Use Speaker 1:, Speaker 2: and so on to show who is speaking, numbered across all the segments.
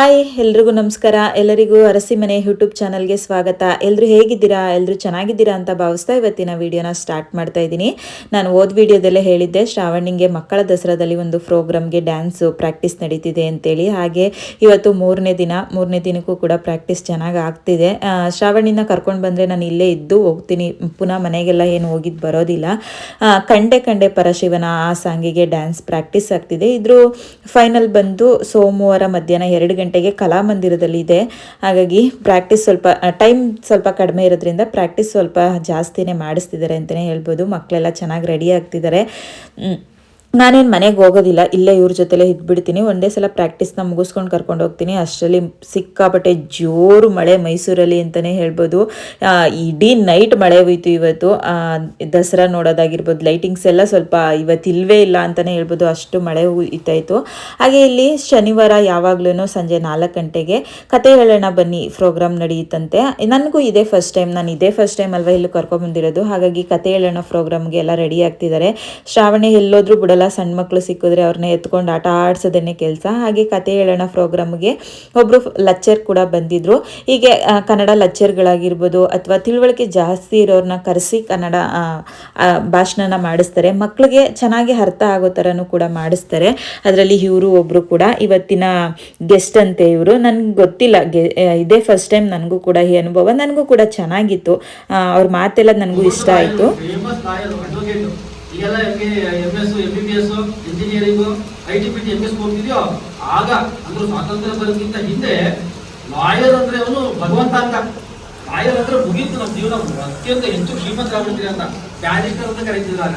Speaker 1: Hi, ಎಲ್ರಿಗೂ ನಮಸ್ಕಾರ. ಎಲ್ಲರಿಗೂ ಅರಸಿ ಮನೆ ಯೂಟ್ಯೂಬ್ ಚಾನಲ್ಗೆ ಸ್ವಾಗತ. ಎಲ್ಲರೂ ಹೇಗಿದ್ದೀರಾ? ಎಲ್ಲರೂ ಚೆನ್ನಾಗಿದ್ದೀರಾ ಅಂತ ಭಾವಿಸ್ತಾ ಇವತ್ತಿನ ವಿಡಿಯೋನ ಸ್ಟಾರ್ಟ್ ಮಾಡ್ತಾ ಇದ್ದೀನಿ. ನಾನು ಓದ್ ವಿಡಿಯೋದಲ್ಲೇ ಹೇಳಿದ್ದೆ, ಶ್ರಾವಣಿಗೆ ಮಕ್ಕಳ ದಸರಾದಲ್ಲಿ ಒಂದು ಪ್ರೋಗ್ರಾಮ್ಗೆ ಡ್ಯಾನ್ಸ್ ಪ್ರಾಕ್ಟೀಸ್ ನಡೀತಿದೆ ಅಂತೇಳಿ. ಹಾಗೆ ಇವತ್ತು ಮೂರನೇ ದಿನ, ಮೂರನೇ ದಿನಕ್ಕೂ ಕೂಡ ಪ್ರಾಕ್ಟೀಸ್ ಚೆನ್ನಾಗಿ ಆಗ್ತಿದೆ. ಶ್ರಾವಣಿನ ಕರ್ಕೊಂಡು ಬಂದರೆ ನಾನು ಇಲ್ಲೇ ಇದ್ದು ಹೋಗ್ತೀನಿ. ಪುನಃ ಮನೆಗೆಲ್ಲ ಏನು ಹೋಗಿದ್ದು ಬರೋದಿಲ್ಲ. ಕಂಡೆ ಕಂಡೆ ಪರಶಿವನ ಆ ಸಾಂಗಿಗೆ ಡ್ಯಾನ್ಸ್ ಪ್ರಾಕ್ಟೀಸ್ ಆಗ್ತಿದೆ. ಇದ್ರ ಫೈನಲ್ ಬಂದು ಸೋಮವಾರ ಮಧ್ಯಾಹ್ನ ಎರಡು ಗಂಟೆಗೆ ಕಲಾಮಂದಿರದಲ್ಲಿ ಇದೆ ಹಾಗಾಗಿ ಪ್ರಾಕ್ಟೀಸ್ ಸ್ವಲ್ಪ ಟೈಮ್ ಸ್ವಲ್ಪ ಕಡಿಮೆ ಇರೋದ್ರಿಂದ ಪ್ರಾಕ್ಟೀಸ್ ಸ್ವಲ್ಪ ಜಾಸ್ತಿನೇ ಮಾಡಿಸ್ತಿದ್ದಾರೆ ಅಂತಲೇ ಹೇಳ್ಬೋದು. ಮಕ್ಕಳೆಲ್ಲ ಚೆನ್ನಾಗಿ ರೆಡಿ ಆಗ್ತಿದ್ದಾರೆ. ನಾನೇನು ಮನೆಗೆ ಹೋಗೋದಿಲ್ಲ, ಇಲ್ಲೇ ಇವ್ರ ಜೊತೆಲೇ ಇದ್ಬಿಡ್ತೀನಿ. ಒಂದೇ ಸಲ ಪ್ರಾಕ್ಟೀಸ್ನ ಮುಗಿಸ್ಕೊಂಡು ಕರ್ಕೊಂಡು ಹೋಗ್ತೀನಿ. ಅಷ್ಟರಲ್ಲಿ ಸಿಕ್ಕಾಪಟ್ಟೆ ಜೋರು ಮಳೆ ಮೈಸೂರಲ್ಲಿ ಅಂತಲೇ ಹೇಳ್ಬೋದು. ಇಡೀ ನೈಟ್ ಮಳೆ ಹೋಯ್ತು ಇವತ್ತು. ದಸರಾ ನೋಡೋದಾಗಿರ್ಬೋದು ಲೈಟಿಂಗ್ಸ್ ಎಲ್ಲ ಸ್ವಲ್ಪ ಇವತ್ತು ಇಲ್ಲವೇ ಇಲ್ಲ ಅಂತಲೇ ಹೇಳ್ಬೋದು. ಅಷ್ಟು ಮಳೆ ಇತ್ತಾಯಿತು ಹಾಗೆ ಇಲ್ಲಿ ಶನಿವಾರ ಯಾವಾಗ್ಲೂ ಸಂಜೆ ನಾಲ್ಕು ಗಂಟೆಗೆ ಕತೆ ಹೇಳೋಣ ಬನ್ನಿ ಪ್ರೋಗ್ರಾಮ್ ನಡೆಯುತ್ತಂತೆ. ನನಗೂ ಇದೇ ಫಸ್ಟ್ ಟೈಮ್ ನಾನು ಇದೇ ಫಸ್ಟ್ ಟೈಮ್ ಅಲ್ವಾ ಇಲ್ಲಿ ಕರ್ಕೊಂಡ್ಬಂದಿರೋದು ಹಾಗಾಗಿ ಕತೆ ಹೇಳೋಣ ಪ್ರೋಗ್ರಾಮ್ಗೆ ಎಲ್ಲ ರೆಡಿ ಆಗ್ತಿದ್ದಾರೆ ಶ್ರಾವಣಿ ಎಲ್ಲೋದ್ರೂ ಬಿಡಲ್ಲ. ಸಣ್ಣ ಮಕ್ಕಳು ಸಿಕ್ಕಿದ್ರೆ ಅವ್ರನ್ನ ಎತ್ಕೊಂಡು ಆಟ ಆಡ್ಸೋದೇನೆ ಕೆಲಸ. ಹಾಗೆ ಕತೆ ಹೇಳೋಣ ಪ್ರೋಗ್ರಾಮ್ಗೆ. ಒಬ್ಬರು ಲಚ್ಚರ್ ಕೂಡ ಬಂದಿದ್ರು. ಹೀಗೆ ಕನ್ನಡ ಲಚ್ಚರ್ಗಳಾಗಿರ್ಬೋದು ಅಥವಾ ತಿಳುವಳಿಕೆ ಜಾಸ್ತಿ ಇರೋರನ್ನ ಕರೆಸಿ ಕನ್ನಡ ಭಾಷಣನ ಮಾಡಿಸ್ತಾರೆ. ಮಕ್ಕಳಿಗೆ ಚೆನ್ನಾಗಿ ಅರ್ಥ ಆಗೋ ಥರನೂ ಕೂಡ ಮಾಡಿಸ್ತಾರೆ. ಅದರಲ್ಲಿ ಇವರು ಒಬ್ಬರು ಕೂಡ ಇವತ್ತಿನ ಗೆಸ್ಟ್ ಅಂತೆ ಇವರು. ನನಗೆ ಗೊತ್ತಿಲ್ಲ. ಗೆ ಇದೇ ಫಸ್ಟ್ ಟೈಮ್ ನನಗೂ ಕೂಡ ಈ ಅನುಭವ. ನನಗೂ ಕೂಡ ಚೆನ್ನಾಗಿತ್ತು. ಅವ್ರ ಮಾತೆಲ್ಲ ನನಗೂ ಇಷ್ಟ ಆಯಿತು.
Speaker 2: ಈಗೆಲ್ಲ M M S M B B S engineering I T P T M S ಹೋಗ್ತಿದ್ಯೋ ಆಗ ಅಂದ್ರೆ ಸ್ವಾತಂತ್ರ್ಯ ಬರೋದಕ್ಕಿಂತ ಹಿಂದೆ ಲಾಯರ್ ಅಂದ್ರೆ ಅವನು ಭಗವಂತ ಅಂತ. ಲಾಯರ್ ಅಂದ್ರೆ ಮುಗೀತು ನಮ್ಮ ಜೀವನ. ಅತ್ಯಂತ ಹೆಚ್ಚು ಶ್ರೀಮಂತರಾಗ್ಬಿಡ್ತೀರಿ ಅಂತ. ಬ್ಯಾರಿಸ್ಟರ್ ಅಂತ ಕರೀತಿದ್ರು ಆಗ.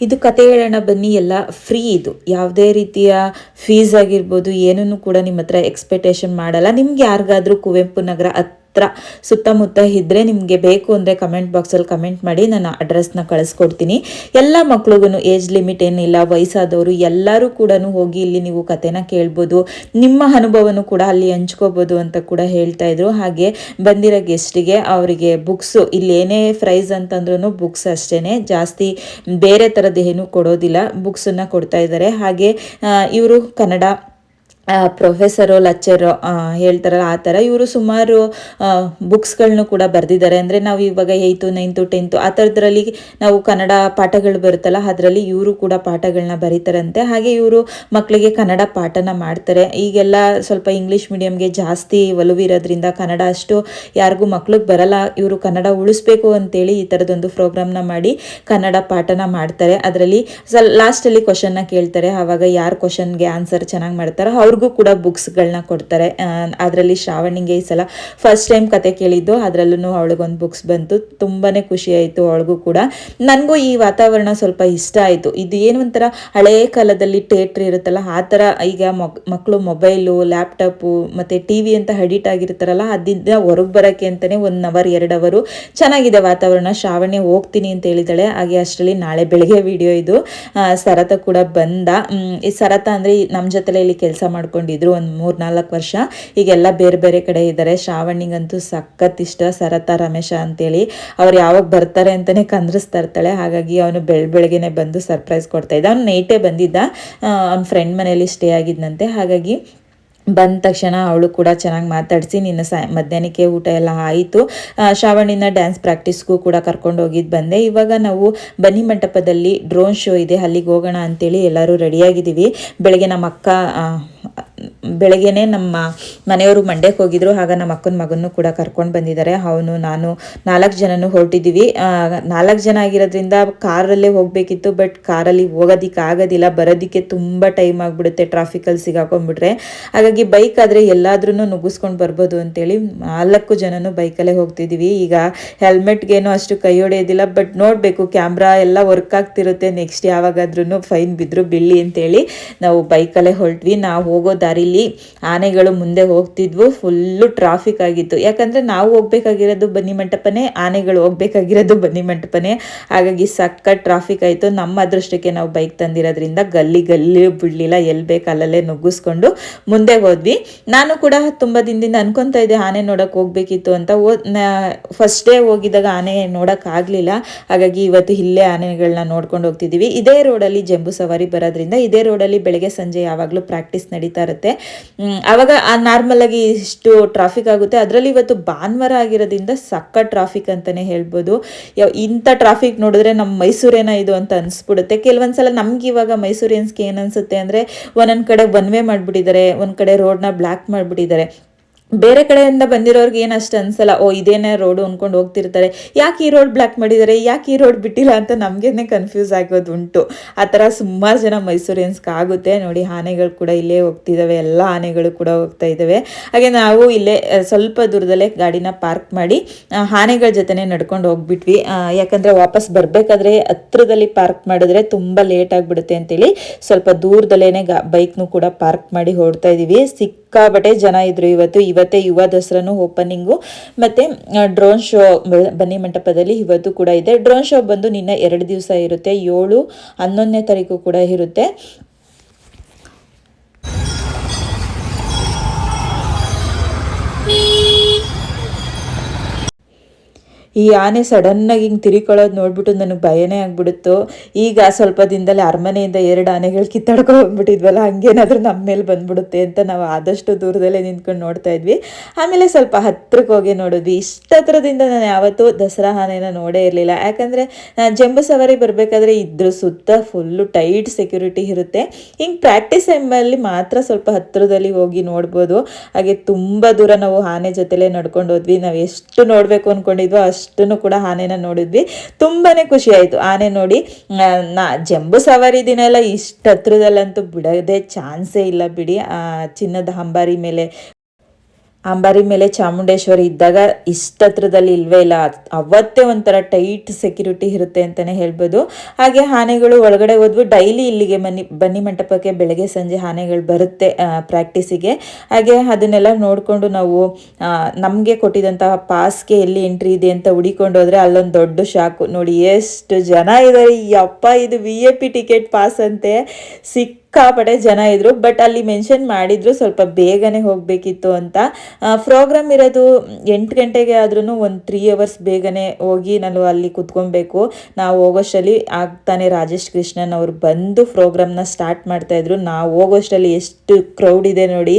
Speaker 1: ಇದು ಕತೆ ಹೇಳೋಣ ಬನ್ನಿ. ಎಲ್ಲ ಫ್ರೀ ಇದು. ಯಾವುದೇ ರೀತಿಯ ಫೀಸ್ ಆಗಿರ್ಬೋದು, ಏನನ್ನು ಕೂಡ ನಿಮ್ಮ ಹತ್ರ ಎಕ್ಸ್ಪೆಕ್ಟೇಷನ್ ಮಾಡಲ್ಲ. ನಿಮ್ಗೆ ಯಾರಿಗಾದ್ರೂ ಕುವೆಂಪು ನಗರ ಹತ್ರ ಸುತ್ತಮುತ್ತ ಇದ್ದರೆ ನಿಮಗೆ ಬೇಕು ಅಂದರೆ ಕಮೆಂಟ್ ಬಾಕ್ಸಲ್ಲಿ ಕಮೆಂಟ್ ಮಾಡಿ ನಾನು ಅಡ್ರೆಸ್ನ ಕಳಿಸ್ಕೊಡ್ತೀನಿ. ಎಲ್ಲ ಮಕ್ಳಿಗೂ ಏಜ್ ಲಿಮಿಟ್ ಏನಿಲ್ಲ, ವಯಸ್ಸಾದವರು ಎಲ್ಲರೂ ಕೂಡ ಹೋಗಿ ಇಲ್ಲಿ ನೀವು ಕತೆನ ಕೇಳ್ಬೋದು. ನಿಮ್ಮ ಅನುಭವನೂ ಕೂಡ ಅಲ್ಲಿ ಹಂಚ್ಕೋಬೋದು ಅಂತ ಕೂಡ ಹೇಳ್ತಾ ಇದ್ರು. ಹಾಗೆ ಬಂದಿರೋ ಗೆಸ್ಟಿಗೆ ಅವರಿಗೆ ಬುಕ್ಸು ಇಲ್ಲಿ ಏನೇ ಪ್ರೈಸ್ ಅಂತಂದ್ರೂ ಬುಕ್ಸ್ ಅಷ್ಟೇ ಜಾಸ್ತಿ ಬೇರೆ ಥರದ್ದು ಏನು ಕೊಡೋದಿಲ್ಲ ಬುಕ್ಸನ್ನು ಕೊಡ್ತಾ ಇದ್ದಾರೆ. ಹಾಗೆ ಇವರು ಕನ್ನಡ ಪ್ರೊಫೆಸರು ಲೆಕ್ಚರು ಹೇಳ್ತಾರಲ್ಲ, ಆ ಥರ. ಇವರು ಸುಮಾರು ಬುಕ್ಸ್ಗಳನ್ನು ಕೂಡ ಬರೆದಿದ್ದಾರೆ. ಅಂದರೆ ನಾವು ಇವಾಗ ಏಯ್ತು ನೈನ್ತು ಟೆಂತು ಆ ಥರದ್ರಲ್ಲಿ ನಾವು ಕನ್ನಡ ಪಾಠಗಳು ಬರುತ್ತಲ್ಲ, ಅದರಲ್ಲಿ ಇವರು ಕೂಡ ಪಾಠಗಳನ್ನ ಬರೀತಾರಂತೆ. ಹಾಗೆ ಇವರು ಮಕ್ಕಳಿಗೆ ಕನ್ನಡ ಪಾಠನ ಮಾಡ್ತಾರೆ. ಈಗೆಲ್ಲ ಸ್ವಲ್ಪ ಇಂಗ್ಲೀಷ್ ಮೀಡಿಯಮ್ಗೆ ಜಾಸ್ತಿ ಒಲವಿರೋದ್ರಿಂದ ಕನ್ನಡ ಅಷ್ಟು ಯಾರಿಗೂ ಮಕ್ಳಿಗೆ ಬರಲ್ಲ. ಇವರು ಕನ್ನಡ ಉಳಿಸ್ಬೇಕು ಅಂತೇಳಿ ಈ ಥರದೊಂದು ಪ್ರೋಗ್ರಾಮ್ನ ಮಾಡಿ ಕನ್ನಡ ಪಾಠನ ಮಾಡ್ತಾರೆ. ಅದರಲ್ಲಿ ಲಾಸ್ಟಲ್ಲಿ ಕ್ವಶನ್ನ ಕೇಳ್ತಾರೆ. ಆವಾಗ ಯಾರು ಕ್ವಶನ್ಗೆ ಆನ್ಸರ್ ಚೆನ್ನಾಗಿ ಮಾಡ್ತಾರೋ ಅವ್ರಿಗೂ ಕೂಡ ಬುಕ್ಸ್ಗಳನ್ನ ಕೊಡ್ತಾರೆ. ಅದರಲ್ಲಿ ಶ್ರಾವಣಿಗೆ ಈ ಸಲ ಫಸ್ಟ್ ಟೈಮ್ ಕತೆ ಕೇಳಿದ್ದು ಅದರಲ್ಲೂ ಅವಳಿಗೊಂದು ಬುಕ್ಸ್ ಬಂತು. ತುಂಬಾ ಖುಷಿ ಆಯಿತು ಅವಳಿಗೂ ಕೂಡ. ನನಗೂ ಈ ವಾತಾವರಣ ಸ್ವಲ್ಪ ಇಷ್ಟ ಆಯಿತು. ಇದು ಏನು ಒಂಥರ ಹಳೆಯ ಕಾಲದಲ್ಲಿ ಥಿಯೇಟ್ರ್ ಇರುತ್ತಲ್ಲ, ಆ ಥರ ಈಗ ಮಕ್ಕಳು ಮೊಬೈಲು, ಲ್ಯಾಪ್ಟಾಪು ಮತ್ತು ಟಿ ವಿ ಅಂತ ಅಡಿಟ್ ಆಗಿರ್ತಾರಲ್ಲ ಅದಿಂದ ಹೊರಗೆ ಬರೋಕ್ಕೆ ಅಂತಲೇ ಒನ್ ಅವರ್ ಎರಡು ಅವರು ಚೆನ್ನಾಗಿದೆ ವಾತಾವರಣ. ಶ್ರಾವಣಿ ಹೋಗ್ತೀನಿ ಅಂತ ಹೇಳಿದಾಳೆ. ಹಾಗೆ ಅಷ್ಟರಲ್ಲಿ ನಾಳೆ ಬೆಳಗ್ಗೆ ವಿಡಿಯೋ ಇದು. ಸರತ ಕೂಡ ಬಂದ. ಈ ಸರತ ಅಂದರೆ ನಮ್ಮ ಜೊತೆಲೆ ಇಲ್ಲಿ ಕೆಲಸ ಮಾಡ್ಕೊಂಡಿದ್ರು ಒಂದು ಮೂರು ನಾಲ್ಕು ವರ್ಷ. ಈಗೆಲ್ಲ ಬೇರೆ ಬೇರೆ ಕಡೆ ಇದ್ದಾರೆ ಶ್ರಾವಣಿಗಂತೂ ಸಖತ್ ಇಷ್ಟ. ಸರತ, ರಮೇಶ ಅಂತೇಳಿ ಅವ್ರು ಯಾವಾಗ ಬರ್ತಾರೆ ಅಂತಲೇ ಕಂದ್ರಿಸ್ತಾ ಇರ್ತಾಳೆ. ಹಾಗಾಗಿ ಅವನು ಬೆಳ, ಬೆಳಗ್ಗೆನೆ ಬಂದು ಸರ್ಪ್ರೈಸ್ ಕೊಡ್ತಾ ಇದ್ದ. ಅವ್ನು ನೈಟೇ ಬಂದಿದ್ದ. ಅವ್ನ ಫ್ರೆಂಡ್ ಮನೆಯಲ್ಲಿ ಸ್ಟೇ ಆಗಿದ್ದಂತೆ ಹಾಗಾಗಿ ಬಂದ ತಕ್ಷಣ ಅವಳು ಕೂಡ ಚೆನ್ನಾಗಿ ಮಾತಾಡಿಸಿ, ನಿನ್ನ ಸಾ, ಮಧ್ಯಾಹ್ನಕ್ಕೆ ಊಟ ಎಲ್ಲ ಆಯಿತು. ಶ್ರಾವಣಿನ ಡ್ಯಾನ್ಸ್ ಪ್ರಾಕ್ಟೀಸ್ಗೂ ಕೂಡ ಕರ್ಕೊಂಡು ಹೋಗಿದ್ದು ಬಂದೆ. ಇವಾಗ ನಾವು ಬನ್ನಿ ಮಂಟಪದಲ್ಲಿ ಡ್ರೋನ್ ಶೋ ಇದೆ. ಅಲ್ಲಿಗೆ ಹೋಗೋಣ ಅಂತೇಳಿ ಎಲ್ಲರೂ ರೆಡಿಯಾಗಿದ್ದೀವಿ ಬೆಳಗ್ಗೆ ನಮ್ಮ ಅಕ್ಕ ಬೆಳಗ್ಗೆನೆ ನಮ್ಮ ಮನೆಯವರು ಮಂಡ್ಯಕ್ಕೆ ಹೋಗಿದ್ರು. ಆಗ ನಮ್ಮ ಅಕ್ಕನ ಮಗನೂ ಕೂಡ ಕರ್ಕೊಂಡು ಬಂದಿದ್ದಾರೆ. ಅವನು, ನಾನು ನಾಲ್ಕು ಜನನು ಹೊರಟಿದ್ದೀವಿ ನಾಲ್ಕು ಜನ ಆಗಿರೋದ್ರಿಂದ ಕಾರಲ್ಲೇ ಹೋಗಬೇಕಿತ್ತು, ಬಟ್ ಕಾರಲ್ಲಿ ಹೋಗೋದಿಕ್ಕೆ ಆಗೋದಿಲ್ಲ. ಬರೋದಕ್ಕೆ ತುಂಬ ಟೈಮ್ ಆಗಿಬಿಡುತ್ತೆ. ಟ್ರಾಫಿಕಲ್ಲಿ ಸಿಗಾಕೊಂಡ್ಬಿಟ್ರೆ. ಹಾಗಾಗಿ ಬೈಕ್ ಆದರೆ ಎಲ್ಲಾದ್ರೂ ನುಗ್ಗಿಸ್ಕೊಂಡು ಬರ್ಬೋದು ಅಂತೇಳಿ ನಾಲ್ಕು ಜನನು ಬೈಕಲ್ಲೇ ಹೋಗ್ತಿದ್ದೀವಿ ಈಗ ಹೆಲ್ಮೆಟ್ಗೇನೋ ಅಷ್ಟು ಕೈ ಹೊಡೆಯೋದಿಲ್ಲ. ಬಟ್ ನೋಡಬೇಕು, ಕ್ಯಾಮ್ರಾ ಎಲ್ಲ ವರ್ಕ್ ಆಗ್ತಿರುತ್ತೆ. ನೆಕ್ಸ್ಟ್ ಯಾವಾಗಾದ್ರೂ ಫೈನ್ ಬಿದ್ದರು ಬಿಳ್ಳಿ ಅಂತೇಳಿ ನಾವು ಬೈಕಲ್ಲೇ ಹೊರಟ್ವಿ. ನಾವು ಹೋಗೋ ದಾರಿಲಿ ಆನೆಗಳು ಮುಂದೆ ಹೋಗ್ತಿದ್ವು. ಫುಲ್ಲು ಟ್ರಾಫಿಕ್ ಆಗಿತ್ತು. ಯಾಕಂದರೆ ನಾವು ಹೋಗ್ಬೇಕಾಗಿರೋದು ಬನ್ನಿ ಮಂಟಪನೇ, ಆನೆಗಳು ಹೋಗ್ಬೇಕಾಗಿರೋದು ಬನ್ನಿ ಮಂಟಪನೇ. ಹಾಗಾಗಿ ಸಖತ್ ಟ್ರಾಫಿಕ್ ಆಯಿತು. ನಮ್ಮ ಅದೃಷ್ಟಕ್ಕೆ ನಾವು ಬೈಕ್ ತಂದಿರೋದ್ರಿಂದ ಗಲ್ಲಿ ಗಲ್ಲಿ ಬಿಡಲಿಲ್ಲ. ಎಲ್ಲಿ ಬೇಕು ಅಲ್ಲಲ್ಲೇ ನುಗ್ಗಿಸ್ಕೊಂಡು ಮುಂದೆ ಹೋದ್ವಿ. ನಾನು ಕೂಡ ತುಂಬ ದಿನದಿಂದ ಅನ್ಕೊತಾ ಇದ್ದೆ, ಆನೆ ನೋಡೋಕೆ ಹೋಗ್ಬೇಕಿತ್ತು ಅಂತ. ಓ ಫಸ್ಟ್ ಡೇ ಹೋಗಿದ್ದಾಗ ಆನೆ ನೋಡೋಕ್ಕಾಗಲಿಲ್ಲ ಹಾಗಾಗಿ ಇವತ್ತು ಇಲ್ಲೇ ಆನೆಗಳನ್ನ ನೋಡ್ಕೊಂಡು ಹೋಗ್ತಿದ್ದೀವಿ. ಇದೇ ರೋಡಲ್ಲಿ ಜಂಬೂ ಸವಾರಿ ಬರೋದ್ರಿಂದ, ಇದೇ ರೋಡಲ್ಲಿ ಬೆಳಗ್ಗೆ ಸಂಜೆ ಯಾವಾಗಲೂ ಪ್ರಾಕ್ಟೀಸ್ ನಡೀತಾ ನಡೀತಾ ಇರುತ್ತೆ. ಅವಾಗ ನಾರ್ಮಲ್ ಆಗಿ ಇಷ್ಟು ಟ್ರಾಫಿಕ್ ಆಗುತ್ತೆ. ಅದರಲ್ಲಿ ಇವತ್ತು ಭಾನುವಾರ ಆಗಿರೋದ್ರಿಂದ ಸಕ್ಕ ಟ್ರಾಫಿಕ್ ಅಂತಲೇ ಹೇಳ್ಬೋದು. ಇಂಥ ಟ್ರಾಫಿಕ್ ನೋಡಿದ್ರೆ ನಮ್ಮ ಮೈಸೂರೇನ ಇದು ಅಂತ ಅನಿಸ್ಬಿಡುತ್ತೆ. ಕೆಲವೊಂದ್ಸಲ ನಮ್ಗೆ ಇವಾಗ ಮೈಸೂರಿಯನ್ಸ್ಗೆ ಏನು ಅನಿಸುತ್ತೆ ಅಂದರೆ ಒಂದೊಂದು ಕಡೆ ಒನ್ ವೇ ಮಾಡಿಬಿಟ್ಟಿದ್ದಾರೆ, ಒಂದು ಕಡೆ ರೋಡ್ನ ಬ್ಲ್ಯಾಕ್ ಮಾಡಿಬಿಟ್ಟಿದ್ದಾರೆ. ಬೇರೆ ಕಡೆಯಿಂದ ಬಂದಿರೋರ್ಗೆ ಏನು ಅಷ್ಟು ಅನ್ಸಲ್ಲ, ಓ, ಇದೇನೇ ರೋಡು ಅಂದ್ಕೊಂಡು ಹೋಗ್ತಿರ್ತಾರೆ. ಯಾಕೆ ಈ ರೋಡ್ ಬ್ಲಾಕ್ ಮಾಡಿದ್ದಾರೆ ಯಾಕೆ ಈ ರೋಡ್ ಬಿಟ್ಟಿಲ್ಲ ಅಂತ ನಮಗೇನೆ ಕನ್ಫ್ಯೂಸ್ ಆಗೋದು ಉಂಟು ಆ ಥರ ಸುಮಾರು ಜನ ಮೈಸೂರಿಯನ್ಸ್ಗೆ ಆಗುತ್ತೆ. ನೋಡಿ, ಆನೆಗಳು ಕೂಡ ಇಲ್ಲೇ ಹೋಗ್ತಿದ್ದಾವೆ ಎಲ್ಲ ಆನೆಗಳು ಕೂಡ ಹೋಗ್ತಾ ಇದ್ದಾವೆ ಹಾಗೆ ನಾವು ಇಲ್ಲೇ ಸ್ವಲ್ಪ ದೂರದಲ್ಲೇ ಗಾಡಿನ ಪಾರ್ಕ್ ಮಾಡಿ ಆನೆಗಳ ಜೊತೆನೆ ನಡ್ಕೊಂಡು ಹೋಗ್ಬಿಟ್ವಿ. ಯಾಕಂದರೆ ವಾಪಸ್ ಬರಬೇಕಾದ್ರೆ ಹತ್ರದಲ್ಲಿ ಪಾರ್ಕ್ ಮಾಡಿದ್ರೆ ತುಂಬ ಲೇಟ್ ಆಗಿಬಿಡುತ್ತೆ ಅಂತೇಳಿ ಸ್ವಲ್ಪ ದೂರದಲ್ಲೇ ಗಾ ಬೈಕ್ನು ಕೂಡ ಪಾರ್ಕ್ ಮಾಡಿ ಹೊರಡ್ತಾ ಇದೀವಿ. ಸಿಕ್ಕಾಬಟ್ಟೆ ಜನ ಇದ್ರು ಇವತ್ತು. ಇವತ್ತೇ ಯುವ ದಸರಾನು ಓಪನಿಂಗು ಮತ್ತೆ ಡ್ರೋನ್ ಶೋ ಬನ್ನಿ ಮಂಟಪದಲ್ಲಿ ಇವತ್ತು ಕೂಡ ಇದೆ. ಡ್ರೋನ್ ಶೋ ಬಂದು ನಿನ್ನೆ ಎರಡು ದಿವಸ ಇರುತ್ತೆ. ಏಳು, ಹನ್ನೊಂದನೇ ತಾರೀಕು ಕೂಡ ಇರುತ್ತೆ. ಈ ಆನೆ ಸಡನ್ನಾಗಿ ಹಿಂಗೆ ತಿರುಕೊಳ್ಳೋದು ನೋಡ್ಬಿಟ್ಟು ನನಗೆ ಭಯನೇ ಆಗ್ಬಿಡುತ್ತೋ. ಈಗ ಸ್ವಲ್ಪ ದಿನದಲ್ಲಿ ಅರಮನೆಯಿಂದ ಎರಡು ಆನೆಗಳು ಕಿತ್ತಾಡ್ಕೊಂಡು ಹೋಗ್ಬಿಟ್ಟಿದ್ವಲ್ಲ ಹಂಗೇನಾದ್ರೂ ನಮ್ಮ ಮೇಲೆ ಬಂದ್ಬಿಡುತ್ತೆ ಅಂತ ನಾವು ಆದಷ್ಟು ದೂರದಲ್ಲೇ ನಿಂತ್ಕೊಂಡು ನೋಡ್ತಾ ಇದ್ವಿ. ಆಮೇಲೆ ಸ್ವಲ್ಪ ಹತ್ರಕ್ಕೆ ಹೋಗಿ ನೋಡಿದ್ವಿ. ಇಷ್ಟ ಹತ್ರದಿಂದ ನಾನು ಯಾವತ್ತೂ ದಸರಾ ಆನೆನ ನೋಡೇ ಇರಲಿಲ್ಲ. ಯಾಕಂದರೆ ಜಂಬೂ ಸವಾರಿ ಬರಬೇಕಾದ್ರೆ ಇದ್ರ ಸುತ್ತ ಫುಲ್ಲು ಟೈಟ್ ಸೆಕ್ಯೂರಿಟಿ ಇರುತ್ತೆ. ಹಿಂಗೆ ಪ್ರಾಕ್ಟೀಸ್ ಟೈಮಲ್ಲಿ ಮಾತ್ರ ಸ್ವಲ್ಪ ಹತ್ತಿರದಲ್ಲಿ ಹೋಗಿ ನೋಡ್ಬೋದು. ಹಾಗೆ ತುಂಬ ದೂರ ನಾವು ಆನೆ ಜೊತೆಲೇ ನಡ್ಕೊಂಡು ಹೋದ್ವಿ. ನಾವು ಎಷ್ಟು ನೋಡಬೇಕು ಅಂದ್ಕೊಂಡಿದ್ವೋ ಅಷ್ಟನ್ನು ಕೂಡ ಆನೆನ ನೋಡಿದ್ವಿ. ತುಂಬಾ ಖುಷಿ ಆಯಿತು ಆನೆ ನೋಡಿ ನಾ, ಜಂಬು ಸವಾರಿ ದಿನ ಎಲ್ಲ ಇಷ್ಟು ಹತ್ರದಲ್ಲಂತೂ ಬಿಡೋದೇ ಚಾನ್ಸೇ ಇಲ್ಲ ಬಿಡಿ. ಚಿನ್ನದ ಅಂಬಾರಿ ಮೇಲೆ ಅಂಬಾರಿ ಮೇಲೆ ಚಾಮುಂಡೇಶ್ವರಿ ಇದ್ದಾಗ ಇಷ್ಟತ್ರದಲ್ಲಿ ಇಲ್ವೇ ಇಲ್ಲ. ಅವತ್ತೇ ಒಂಥರ ಟೈಟ್ ಸೆಕ್ಯೂರಿಟಿ ಇರುತ್ತೆ ಅಂತಲೇ ಹೇಳ್ಬೋದು. ಹಾಗೆ ಆನೆಗಳು ಒಳಗಡೆ ಹೋದ್ವು. ಡೈಲಿ ಇಲ್ಲಿಗೆ ಬನ್ನಿ ಬನ್ನಿ ಮಂಟಪಕ್ಕೆ ಬೆಳಗ್ಗೆ ಸಂಜೆ ಆನೆಗಳು ಬರುತ್ತೆ ಪ್ರಾಕ್ಟೀಸಿಗೆ. ಹಾಗೆ ಅದನ್ನೆಲ್ಲ ನೋಡಿಕೊಂಡು ನಾವು ನಮಗೆ ಕೊಟ್ಟಿದ್ದಂತಹ ಪಾಸ್ಗೆ ಎಲ್ಲಿ ಎಂಟ್ರಿ ಇದೆ ಅಂತ ಹುಡಿಕೊಂಡು ಹೋದರೆ ಅಲ್ಲೊಂದು ದೊಡ್ಡ ಶಾಕು. ನೋಡಿ ಎಷ್ಟು ಜನ ಇದ್ದಾರೆ ಯಪ್ಪ, ಇದು V I P ticket pass ಅಂತೆ. ಸಿಕ್ಕಾಪಟ್ಟೆ ಜನ ಇದ್ರು ಬಟ್ ಅಲ್ಲಿ ಮೆನ್ಷನ್ ಮಾಡಿದ್ರು ಸ್ವಲ್ಪ ಬೇಗನೆ ಹೋಗಬೇಕಿತ್ತು ಅಂತ. ಪ್ರೋಗ್ರಾಮ್ ಇರೋದು ಎಂಟು ಗಂಟೆಗೆ ಆದ್ರೂ ಒಂದು ತ್ರೀ ಅವರ್ಸ್ ಬೇಗನೆ ಹೋಗಿ ನಾನು ಅಲ್ಲಿ ಕುತ್ಕೊಬೇಕು. ನಾವು ಹೋಗೋಷ್ಟರಲ್ಲಿ ಆಗ್ತಾನೆ ರಾಜೇಶ್ ಕೃಷ್ಣನ್ ಅವರು ಬಂದು ಪ್ರೋಗ್ರಾಮ್ನ ಸ್ಟಾರ್ಟ್ ಮಾಡ್ತಾ ಇದ್ರು. ನಾವು ಹೋಗೋಷ್ಟರಲ್ಲಿ ಎಷ್ಟು ಕ್ರೌಡ್ ಇದೆ ನೋಡಿ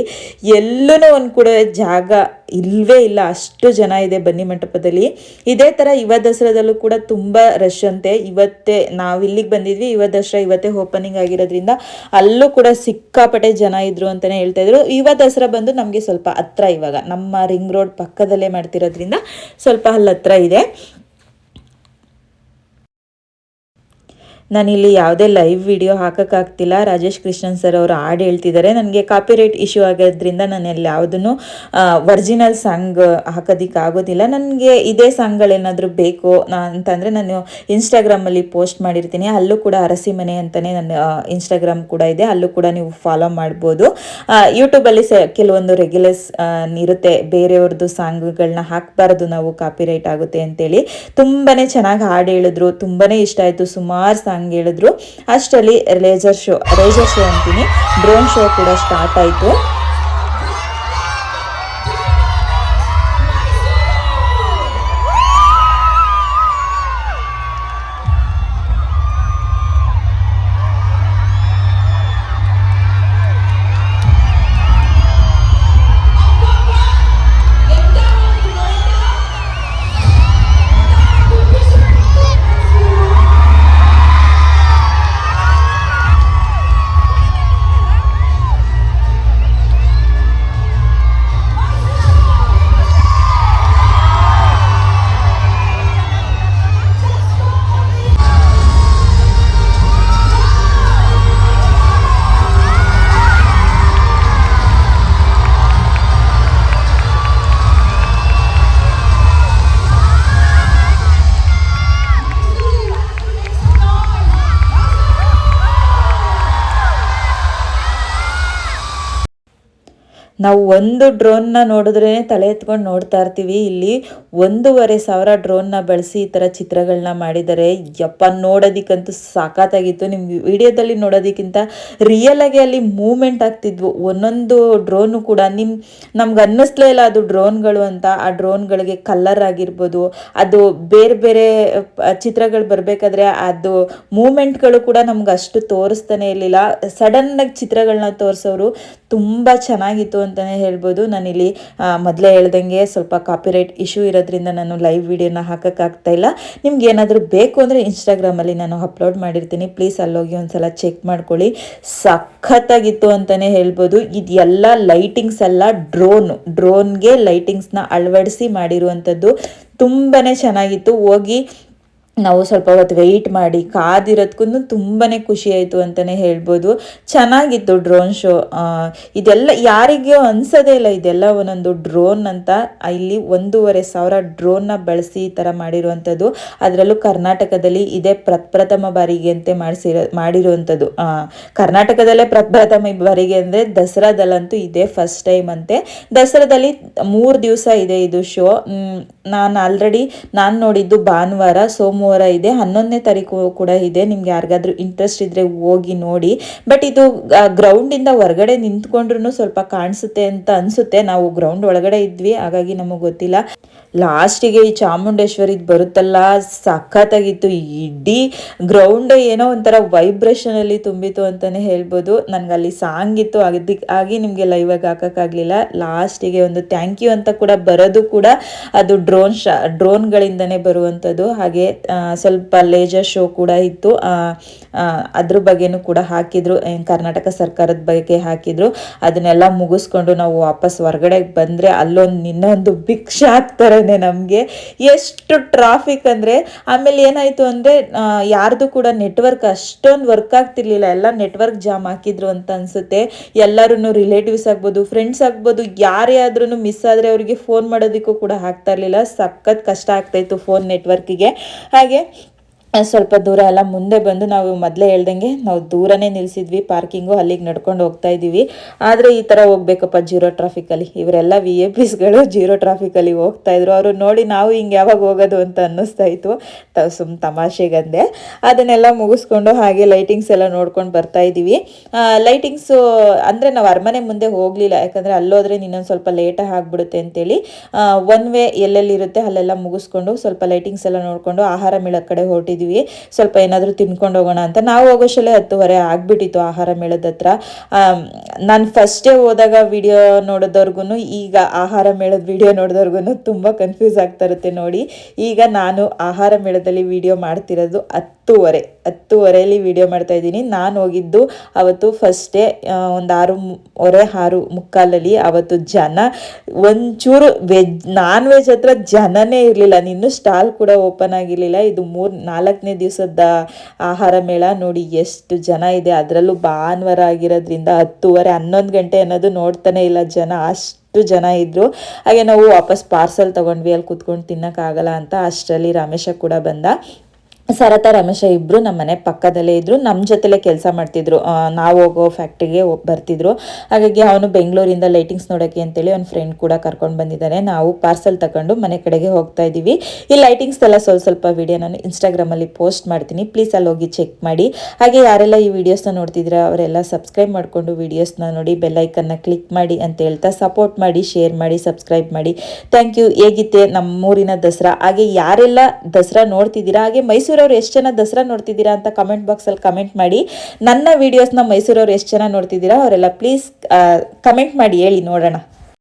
Speaker 1: ಎಲ್ಲೂ ಒಂದು ಕೂಡ ಜಾಗ ಇಲ್ವೇ ಇಲ್ಲ, ಅಷ್ಟು ಜನ ಇದೆ ಬನ್ನಿ ಮಂಟಪದಲ್ಲಿ. ಇದೇ ಥರ ಯುವ ದಸರಾದಲ್ಲೂ ಕೂಡ ತುಂಬ ರಶ್ ಅಂತೆ. ಇವತ್ತೇ ನಾವು ಇಲ್ಲಿಗೆ ಬಂದಿದ್ವಿ, ಯುವ ದಸರಾ ಇವತ್ತೇ ಓಪನಿಂಗ್ ಆಗಿರೋದ್ರಿಂದ ಅಲ್ಲೂ ಕೂಡ ಸಿಕ್ಕಾಪಟ್ಟೆ ಜನ ಇದ್ರು ಅಂತಲೇ ಹೇಳ್ತಾ ಇದ್ರು. ಯುವ ದಸರಾ ಬಂದು ನಮಗೆ ಸ್ವಲ್ಪ ಹತ್ರ ಇವಾಗ, ನಮ್ಮ ರಿಂಗ್ ರೋಡ್ ಪಕ್ಕದಲ್ಲೇ ಮಾಡ್ತಿರೋದ್ರಿಂದ ಸ್ವಲ್ಪ ಅಲ್ಲಿ ಹತ್ರ ಇದೆ. ನಾನಿಲ್ಲಿ ಯಾವುದೇ ಲೈವ್ ವಿಡಿಯೋ ಹಾಕೋಕ್ಕಾಗ್ತಿಲ್ಲ ರಾಜೇಶ್ ಕೃಷ್ಣನ್ ಸರ್ ಅವರು ಹಾಡು ಹೇಳ್ತಿದ್ದಾರೆ ನನಗೆ ಕಾಪಿರೈಟ್ ಇಶ್ಯೂ ಆಗೋದ್ರಿಂದ ನಾನು ಅಲ್ಲಿ ಯಾವುದನ್ನು ಒರಿಜಿನಲ್ ಸಾಂಗ್ ಹಾಕೋದಿಕ್ಕೆ ಆಗೋದಿಲ್ಲ. ನನಗೆ ಇದೇ ಸಾಂಗ್ಗಳೇನಾದರೂ ಬೇಕು ಅಂತಂದರೆ ನಾನು ಇನ್ಸ್ಟಾಗ್ರಾಮಲ್ಲಿ ಪೋಸ್ಟ್ ಮಾಡಿರ್ತೀನಿ. ಅಲ್ಲೂ ಕೂಡ ಅರಸಿ ಮನೆ ಅಂತಲೇ ನನ್ನ ಇನ್ಸ್ಟಾಗ್ರಾಮ್ ಕೂಡ ಇದೆ. ಅಲ್ಲೂ ಕೂಡ ನೀವು ಫಾಲೋ ಮಾಡ್ಬೋದು. ಯೂಟ್ಯೂಬಲ್ಲಿ ಸ, ಕೆಲವೊಂದು ರೆಗ್ಯುಲರ್ಸ್ ಇರುತ್ತೆ. ಬೇರೆಯವ್ರದ್ದು ಸಾಂಗ್ಗಳನ್ನ ಹಾಕಬಾರ್ದು ನಾವು ಕಾಪಿರೈಟ್ ಆಗುತ್ತೆ ಅಂತೇಳಿ. ತುಂಬಾ ಚೆನ್ನಾಗಿ ಹಾಡು ಹೇಳಿದ್ರು. ತುಂಬಾ ಇಷ್ಟ ಆಯಿತು. ಸುಮಾರು ಸಾಂಗ್ ಹೇಳಿದ್ರು. ಅಷ್ಟರಲ್ಲಿ ಲೇಸರ್ ಶೋ ಲೇಸರ್ ಶೋ ಅಂತೀನಿ. ಡ್ರೋನ್ ಶೋ ಕೂಡ ಸ್ಟಾರ್ಟ್ ಆಯಿತು. ನಾವು ಒಂದು ಡ್ರೋನ್ನ ನೋಡಿದ್ರೆ ತಲೆ ಎತ್ಕೊಂಡು ನೋಡ್ತಾ ಇರ್ತೀವಿ. ಇಲ್ಲಿ ಒಂದೂವರೆ ಸಾವಿರ ಡ್ರೋನ್ನ ಬಳಸಿ ಈ ಥರ ಚಿತ್ರಗಳನ್ನ ಮಾಡಿದ್ದಾರೆ. ಯಪ್ಪ, ನೋಡೋದಕ್ಕಂತೂ ಸಾಕಾತಾಗಿತ್ತು. ನಿಮ್ಮ ವಿಡಿಯೋದಲ್ಲಿ ನೋಡೋದಕ್ಕಿಂತ ರಿಯಲ್ ಆಗಿ ಅಲ್ಲಿ ಮೂಮೆಂಟ್ ಆಗ್ತಿದ್ವು. ಒಂದೊಂದು ಡ್ರೋನು ಕೂಡ ನಿಮ್ಮ ನಮ್ಗೆ ಅನ್ನಿಸ್ಲೇ ಇಲ್ಲ ಅದು ಡ್ರೋನ್ಗಳು ಅಂತ. ಆ ಡ್ರೋನ್ಗಳಿಗೆ ಕಲರ್ ಆಗಿರ್ಬೋದು, ಅದು ಬೇರೆ ಬೇರೆ ಚಿತ್ರಗಳು ಬರಬೇಕಾದ್ರೆ ಅದು ಮೂಮೆಂಟ್ಗಳು ಕೂಡ ನಮ್ಗೆ ಅಷ್ಟು ತೋರಿಸ್ತಾನೆ ಇರಲಿಲ್ಲ. ಸಡನ್ನಾಗಿ ಚಿತ್ರಗಳನ್ನ ತೋರಿಸೋರು ತುಂಬ ಚೆನ್ನಾಗಿತ್ತು ಅಂತಲೇ ಹೇಳ್ಬೋದು. ನಾನಿಲ್ಲಿ ಮೊದಲೇ ಹೇಳ್ದಂಗೆ ಸ್ವಲ್ಪ ಕಾಪಿರೈಟ್ ಇಶ್ಯೂ ಇರೋದ್ರಿಂದ ನಾನು ಲೈವ್ ವಿಡಿಯೋನ ಹಾಕೋಕ್ಕಾಗ್ತಾ ಇಲ್ಲ. ನಿಮ್ಗೆ ಏನಾದರೂ ಬೇಕು ಅಂದರೆ ಇನ್ಸ್ಟಾಗ್ರಾಮಲ್ಲಿ ನಾನು ಅಪ್ಲೋಡ್ ಮಾಡಿರ್ತೀನಿ. ಪ್ಲೀಸ್ ಅಲ್ಲೋಗಿ ಒಂದ್ಸಲ ಚೆಕ್ ಮಾಡ್ಕೊಳ್ಳಿ. ಸಖತ್ತಾಗಿತ್ತು ಅಂತಲೇ ಹೇಳ್ಬೋದು. ಇದೆಲ್ಲ ಲೈಟಿಂಗ್ಸ್ ಎಲ್ಲ ಡ್ರೋನು ಡ್ರೋನ್ಗೆ ಲೈಟಿಂಗ್ಸ್ನ ಅಳವಡಿಸಿ ಮಾಡಿರುವಂಥದ್ದು ತುಂಬಾ ಚೆನ್ನಾಗಿತ್ತು. ಹೋಗಿ ನಾವು ಸ್ವಲ್ಪ ಹೊತ್ತು ವೆಯ್ಟ್ ಮಾಡಿ ಕಾದಿರೋದಕ್ಕೂ ತುಂಬಾ ಖುಷಿ ಆಯಿತು ಅಂತಲೇ ಹೇಳ್ಬೋದು. ಚೆನ್ನಾಗಿತ್ತು ಡ್ರೋನ್ ಶೋ ಇದೆಲ್ಲ ಯಾರಿಗೆ ಅನ್ಸೋದೇ ಇಲ್ಲ ಇದೆಲ್ಲ ಒಂದೊಂದು ಡ್ರೋನ್ ಅಂತ. ಇಲ್ಲಿ ಒಂದೂವರೆ ಸಾವಿರ ಡ್ರೋನ್ನ ಬಳಸಿ ಈ ಥರ ಮಾಡಿರುವಂಥದ್ದು. ಅದರಲ್ಲೂ ಕರ್ನಾಟಕದಲ್ಲಿ ಇದೇ ಪ್ರಪ್ರಥಮ ಬಾರಿಗೆ ಅಂತ ಮಾಡಿಸಿರೋ, ಮಾಡಿರುವಂಥದ್ದು. ಕರ್ನಾಟಕದಲ್ಲೇ ಪ್ರಪ್ರಥಮ ಬಾರಿಗೆ ಅಂದರೆ ದಸರಾದಲ್ಲಂತೂ ಇದೇ ಫಸ್ಟ್ ಟೈಮ್ ಅಂತೆ. ದಸರಾದಲ್ಲಿ ಮೂರು ದಿವಸ ಇದೆ ಇದು ಶೋ ನಾನು ಆಲ್ರೆಡಿ ನಾನು ನೋಡಿದ್ದು ಭಾನುವಾರ ಸೋಮವಾರ ಇದೆ, ಹನ್ನೊಂದನೇ ತಾರೀಕು ಕೂಡ ಇದೆ, ನಿಮ್ಗೆ ಯಾರಿಗಾದ್ರೂ ಇಂಟ್ರೆಸ್ಟ್ ಇದ್ರೆ ಹೋಗಿ ನೋಡಿ. ಬಟ್ ಇದು ಗ್ರೌಂಡಿಂದ ಹೊರಗಡೆ ನಿಂತ್ಕೊಂಡ್ರು ಸ್ವಲ್ಪ ಕಾಣಿಸುತ್ತೆ ಅಂತ ಅನ್ಸುತ್ತೆ. ನಾವು ಗ್ರೌಂಡ್ ಒಳಗಡೆ ಇದ್ವಿ, ಹಾಗಾಗಿ ನಮಗೆ ಗೊತ್ತಿಲ್ಲ. ಲಾಸ್ಟಿಗೆ ಈ ಚಾಮುಂಡೇಶ್ವರಿದ್ ಬರುತ್ತಲ್ಲ, ಸಖತ್ತಾಗಿತ್ತು. ಇಡೀ ಗ್ರೌಂಡ್ ಏನೋ ಒಂಥರ ವೈಬ್ರೇಷನ್ ಅಲ್ಲಿ ತುಂಬಿತು ಅಂತಾನೆ ಹೇಳ್ಬೋದು. ನನ್ಗೆ ಅಲ್ಲಿ ಸಾಂಗ್ ಇತ್ತು ಆಗಿ ನಿಮ್ಗೆ ಲೈವ್ ಆಗಿ ಹಾಕಕ್ಕಾಗ್ಲಿಲ್ಲ. ಲಾಸ್ಟಿಗೆ ಒಂದು ಥ್ಯಾಂಕ್ ಯು ಅಂತ ಕೂಡ ಬರೋದು ಕೂಡ ಅದು ಡ್ರೋನ್ ಶಾ ಡ್ರೋನ್ಗಳಿಂದನೇ ಬರುವಂಥದ್ದು. ಹಾಗೆ ಸ್ವಲ್ಪ ಲೇಜರ್ ಶೋ ಕೂಡ ಇತ್ತು. ಅದ್ರ ಬಗ್ಗೆನೂ ಕೂಡ ಹಾಕಿದ್ರು. ಕರ್ನಾಟಕ ಸರ್ಕಾರದ ಬಗ್ಗೆ ಹಾಕಿದ್ರು. ಅದನ್ನೆಲ್ಲ ಮುಗಿಸ್ಕೊಂಡು ನಾವು ವಾಪಸ್ ಹೊರಗಡೆ ಬಂದ್ರೆ ಅಲ್ಲೊಂದು ಇನ್ನೊಂದು ಭಿಕ್ಷೆ ಹಾಕ್ತಾರೇನೆ ನಮಗೆ. ಎಷ್ಟು ಟ್ರಾಫಿಕ್ ಅಂದ್ರೆ, ಆಮೇಲೆ ಏನಾಯ್ತು ಅಂದ್ರೆ ಯಾರ್ದು ಕೂಡ ನೆಟ್ವರ್ಕ್ ಅಷ್ಟೊಂದು ವರ್ಕ್ ಆಗ್ತಿರ್ಲಿಲ್ಲ. ಎಲ್ಲ ನೆಟ್ವರ್ಕ್ ಜಾಮ್ ಹಾಕಿದ್ರು ಅಂತ ಅನ್ಸುತ್ತೆ. ಎಲ್ಲರೂ ರಿಲೇಟಿವ್ಸ್ ಆಗ್ಬೋದು ಫ್ರೆಂಡ್ಸ್ ಆಗ್ಬೋದು, ಯಾರೇ ಆದ್ರೂ ಮಿಸ್ ಆದ್ರೆ ಅವರಿಗೆ ಫೋನ್ ಮಾಡೋದಕ್ಕೂ ಕೂಡ ಆಗ್ತಾ ಇರ್ಲಿಲ್ಲ. ಸಖತ್ ಕಷ್ಟ ಆಗ್ತಾ ಇತ್ತು ಫೋನ್ ನೆಟ್ವರ್ಕಿಗೆ ಹಾಗೆ ಆ, ಸ್ವಲ್ಪ ದೂರ ಎಲ್ಲ ಮುಂದೆ ಬಂದು ನಾವು ಮೊದಲೇ ಹೇಳ್ದಂಗೆ ನಾವು ದೂರನೇ ನಿಲ್ಸಿದ್ವಿ, ಪಾರ್ಕಿಂಗು ಅಲ್ಲಿಗೆ ನಡ್ಕೊಂಡು ಹೋಗ್ತಾ ಇದ್ದೀವಿ. ಆದರೆ ಈ ಥರ ಹೋಗ್ಬೇಕಪ್ಪ ಜೀರೋ ಟ್ರಾಫಿಕಲ್ಲಿ ಇವರೆಲ್ಲ ವಿ ಎ ಪಿಸ್ಗಳು ಜೀರೋ ಟ್ರಾಫಿಕಲ್ಲಿ ಹೋಗ್ತಾ ಇದ್ರು. ಅವರು ನೋಡಿ ನಾವು ಹಿಂಗೆ ಯಾವಾಗ ಹೋಗೋದು ಅಂತ ಅನ್ನಿಸ್ತಾ ಇತ್ತು. ತಾವು ಸುಮ್ ತಮಾಷೆಗಂದೆ ಅದನ್ನೆಲ್ಲ ಮುಗಿಸ್ಕೊಂಡು ಹಾಗೆ ಲೈಟಿಂಗ್ಸ್ ಎಲ್ಲ ನೋಡ್ಕೊಂಡು ಬರ್ತಾ ಇದ್ದೀವಿ. ಲೈಟಿಂಗ್ಸು ಅಂದರೆ ನಾವು ಅರಮನೆ ಮುಂದೆ ಹೋಗಲಿಲ್ಲ. ಯಾಕಂದರೆ ಅಲ್ಲೋದ್ರೆ ಇನ್ನೊಂದು ಸ್ವಲ್ಪ ಲೇಟಾಗಿ ಆಗಿಬಿಡುತ್ತೆ ಅಂತೇಳಿ. ಒನ್ ವೇ ಎಲ್ಲೆಲ್ಲಿರುತ್ತೆ ಅಲ್ಲೆಲ್ಲ ಮುಗಿಸ್ಕೊಂಡು ಸ್ವಲ್ಪ ಲೈಟಿಂಗ್ಸ್ ಎಲ್ಲ ನೋಡಿಕೊಂಡು ಆಹಾರ ಮೇಳ ಕಡೆ ಹೊರಟಿದ್ವಿ. ಸ್ವಲ್ಪ ಏನಾದರೂ ತಿನ್ಕೊಂಡು ಹೋಗೋಣ ಅಂತ. ನಾವು ಹೋಗೋಷ್ಟಲ್ಲೇ ಹತ್ತುವರೆ ಆಗ್ಬಿಟ್ಟಿತ್ತು ಆಹಾರ ಮೇಳದ ಹತ್ರ. ನಾನು ಫಸ್ಟೇ ಹೋದಾಗ ವಿಡಿಯೋ ನೋಡೋದವ್ರಿಗೂ ಈಗ ಆಹಾರ ಮೇಳದ ವಿಡಿಯೋ ನೋಡಿದವ್ರಿಗೂ ತುಂಬ ಕನ್ಫ್ಯೂಸ್ ಆಗ್ತಾ ಇರುತ್ತೆ ನೋಡಿ. ಈಗ ನಾನು ಆಹಾರ ಮೇಳದಲ್ಲಿ ವಿಡಿಯೋ ಮಾಡ್ತಿರೋದು ಹತ್ತುವರೆ, ಹತ್ತುವರೆಯಲ್ಲಿ ವಿಡಿಯೋ ಮಾಡ್ತಾ ಇದ್ದೀನಿ. ನಾನು ಹೋಗಿದ್ದು ಅವತ್ತು ಫಸ್ಟ್ ಡೇ ಒಂದು ಆರು ವರೆ ಆರು ಮುಕ್ಕಾಲಲ್ಲಿ ಅವತ್ತು ಜನ. ಒಂಚೂರು ವೆಜ್ ನಾನ್ ವೆಜ್ ಹತ್ರ ಜನನೇ ಇರಲಿಲ್ಲ. ನಿನ್ನೂ ಸ್ಟಾಲ್ ಕೂಡ ಓಪನ್ ಆಗಿರಲಿಲ್ಲ. ಇದು ಮೂರು, ನಾಲ್ಕನೇ ದಿವಸದ ಆಹಾರ ಮೇಳ. ನೋಡಿ ಎಷ್ಟು ಜನ ಇದೆ. ಅದರಲ್ಲೂ ಭಾನುವಾರ ಆಗಿರೋದ್ರಿಂದ ಹತ್ತುವರೆ, ಹನ್ನೊಂದು ಗಂಟೆ ಅನ್ನೋದು ನೋಡ್ತಾನೆ ಇಲ್ಲ ಜನ. ಅಷ್ಟು ಜನ ಇದ್ದರು ಹಾಗೆ ನಾವು ವಾಪಸ್ ಪಾರ್ಸಲ್ ತಗೊಂಡ್ವಿ. ಅಲ್ಲಿ ಕುತ್ಕೊಂಡು ತಿನ್ನೋಕ್ಕಾಗಲ್ಲ ಅಂತ ಅಷ್ಟರಲ್ಲಿ ರಮೇಶ ಕೂಡ ಬಂದ. ಸರತ, ರಮೇಶ ಇಬ್ರು ನಮ್ಮ ಮನೆ ಪಕ್ಕದಲ್ಲೇ ಇದ್ದರು ನಮ್ಮ ಜೊತೆಲೇ ಕೆಲಸ ಮಾಡ್ತಿದ್ರು. ನಾವು ಹೋಗೋ ಫ್ಯಾಕ್ಟ್ರಿಗೆ ಬರ್ತಿದ್ರು. ಹಾಗಾಗಿ ಅವನು ಬೆಂಗಳೂರಿಂದ ಲೈಟಿಂಗ್ಸ್ ನೋಡೋಕ್ಕೆ ಅಂತೇಳಿ ಅವ್ನ ಫ್ರೆಂಡ್ ಕೂಡ ಕರ್ಕೊಂಡು ಬಂದಿದ್ದಾನೆ ನಾವು ಪಾರ್ಸಲ್ ತಗೊಂಡು ಮನೆ ಕಡೆಗೆ ಹೋಗ್ತಾ ಇದ್ದೀವಿ. ಈ ಲೈಟಿಂಗ್ಸ್ ಎಲ್ಲ ಸ್ವಲ್ಪ ಸ್ವಲ್ಪ ವಿಡಿಯೋ ನಾನು ಇನ್ಸ್ಟಾಗ್ರಾಮಲ್ಲಿ ಪೋಸ್ಟ್ ಮಾಡ್ತೀನಿ. ಪ್ಲೀಸ್ ಅಲ್ಲಿ ಹೋಗಿ ಚೆಕ್ ಮಾಡಿ. ಹಾಗೆ ಯಾರೆಲ್ಲ ಈ ವಿಡಿಯೋಸ್ನ ನೋಡ್ತಿದ್ದೀರಾ ಅವರೆಲ್ಲ ಸಬ್ಸ್ಕ್ರೈಬ್ ಮಾಡಿಕೊಂಡು ವಿಡಿಯೋಸ್ನ ನೋಡಿ ಬೆಲ್ಲೈಕನ್ನ ಕ್ಲಿಕ್ ಮಾಡಿ ಅಂತ ಹೇಳ್ತಾ ಸಪೋರ್ಟ್ ಮಾಡಿ ಶೇರ್ ಮಾಡಿ ಸಬ್ಸ್ಕ್ರೈಬ್ ಮಾಡಿ. ಥ್ಯಾಂಕ್ ಯು ಹೇಗಿತ್ತೆ ನಮ್ಮೂರಿನ ದಸರಾ? ಹಾಗೆ ಯಾರೆಲ್ಲ ದಸರಾ ನೋಡ್ತಿದ್ದೀರಾ ಹಾಗೆ ಮೈಸೂರವ್ರು ಎಷ್ಟು ಜನ ದಸರಾ ನೋಡ್ತಿದ್ದೀರಾ ಅಂತ ಕಮೆಂಟ್ ಬಾಕ್ಸಲ್ಲಿ ಕಮೆಂಟ್ ಮಾಡಿ. ನನ್ನ ವೀಡಿಯೋಸ್ನ ಮೈಸೂರವ್ರು ಎಷ್ಟು ಜನ ನೋಡ್ತಿದ್ದೀರಾ ಅವರೆಲ್ಲ ಪ್ಲೀಸ್ ಕಮೆಂಟ್ ಮಾಡಿ ಹೇಳಿ ನೋಡೋಣ.